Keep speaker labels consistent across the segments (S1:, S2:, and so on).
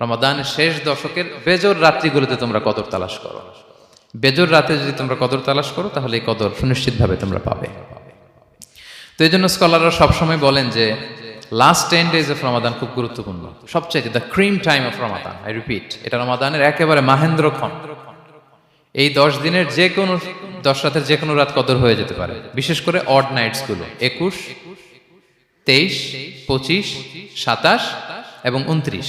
S1: রমাদানের শেষ দশকের বেজর রাত্রিগুলোতে তোমরা কদর তালাশ করো। বেজর রাতে যদি তোমরা কদর তালাশ করো, তাহলে এই কদর সুনিশ্চিতভাবে তোমরা পাবে। তো এই জন্য স্কলাররা সবসময় বলেন যে last ten days of Ramadan খুব গুরুত্বপূর্ণ। সবচাইতে the cream time of Ramadan I repeat এটা রমাদানের একেবারে মাহেন্দ্রক্ষণ এই দশ দিনের যে কোনো, দশ রাতের যে কোনো রাত কদর হয়ে যেতে পারে। বিশেষ করে অড নাইটসগুলো একুশ, তেইশ, পঁচিশ, সাতাশ এবং উনত্রিশ।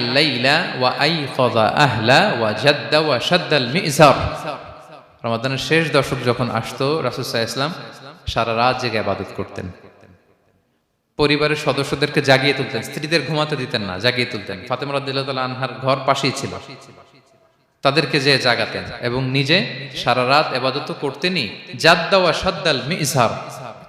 S1: লাইলা ওয়া আহলা ওয়া ওয়া মিজার। রমাদানের শেষ দশক যখন আসতো ইসলাম সারা রাত জেগে করতেন। পরিবারের সদস্যদেরকে জাগিয়ে তুলতেন, স্ত্রীদের ঘুমাতে দিতেন না, জাগিয়ে তুলতেন। ফাতেমা রাদিয়াল্লাহু তাআলা আনহার ঘর পাশেই ছিল। তাদেরকে যে জাগাতেন এবং নিজে সারা রাত এবাদত করতেনই জাদ্দা ওয়া শাদ্দাল মিজহার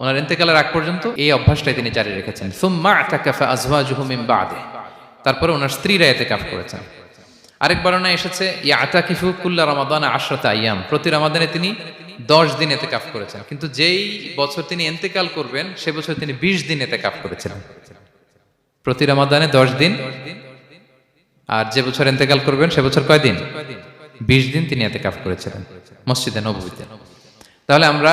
S1: ওনার ইন্তেকালের আগ পর্যন্ত এই অভ্যাসটাই তিনি জারি রেখেছেন। তারপরে ওনার স্ত্রীরা ইতিকাফ করেছেন। আরেক বর্ণনা এসেছে প্রতি রমাদানে তিনি দশ দিন এতেকাফ করেছেন। কিন্তু যেই বছর তিনি এন্তেকাল করবেন, সে বছর তিনি বিশ দিন এতেকাফ করেছিলেন প্রতি রমাদানে দশ দিন। আর যে বছর এন্তেকাল করবেন, সে বছর কয়দিন বিশ দিন তিনি এতেকাফ করেছিলেন, মসজিদে নবীতে তাহলে আমরা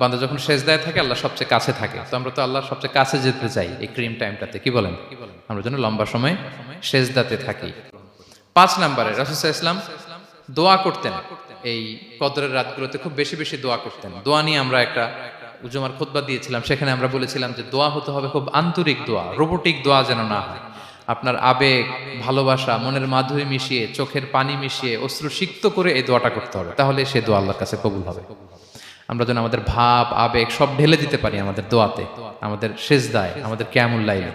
S1: বান্দা যখন সেজদায় থাকে, আল্লাহ সবচেয়ে কাছে থাকে। তো আমরা তো আল্লাহর সবচেয়ে কাছে যেতে চাই এই ক্রিম টাইমটাতে কি বলেন? আমরা যেন লম্বা সময় সেজদাতে থাকি। পাঁচ নম্বরে রাসুসাহ ইসলাম দোয়া করতেন। এই কদরের রাতগুলোতে খুব বেশি বেশি দোয়া করতেন। দোয়া নিয়ে আমরা একটা উজুমার খুতবা দিয়েছিলাম, সেখানে আমরা বলেছিলাম যে দোয়া হতে হবে খুব আন্তরিক দোয়া, রোবোটিক দোয়া যেন না হয়। আপনার আবেগ, ভালোবাসা, মনের মাধুরী মিশিয়ে, চোখের পানি মিশিয়ে অশ্রু সিক্ত করে এই দোয়াটা করতে হবে, তাহলে সে দোয়া আল্লাহর কাছে কবুল হবে। আমরা যেন আমাদের ভাব, আবেগ সব ঢেলে দিতে পারি আমাদের দোয়াতে, আমাদের শেষ দায় আমাদের ক্যামুল লাইলে।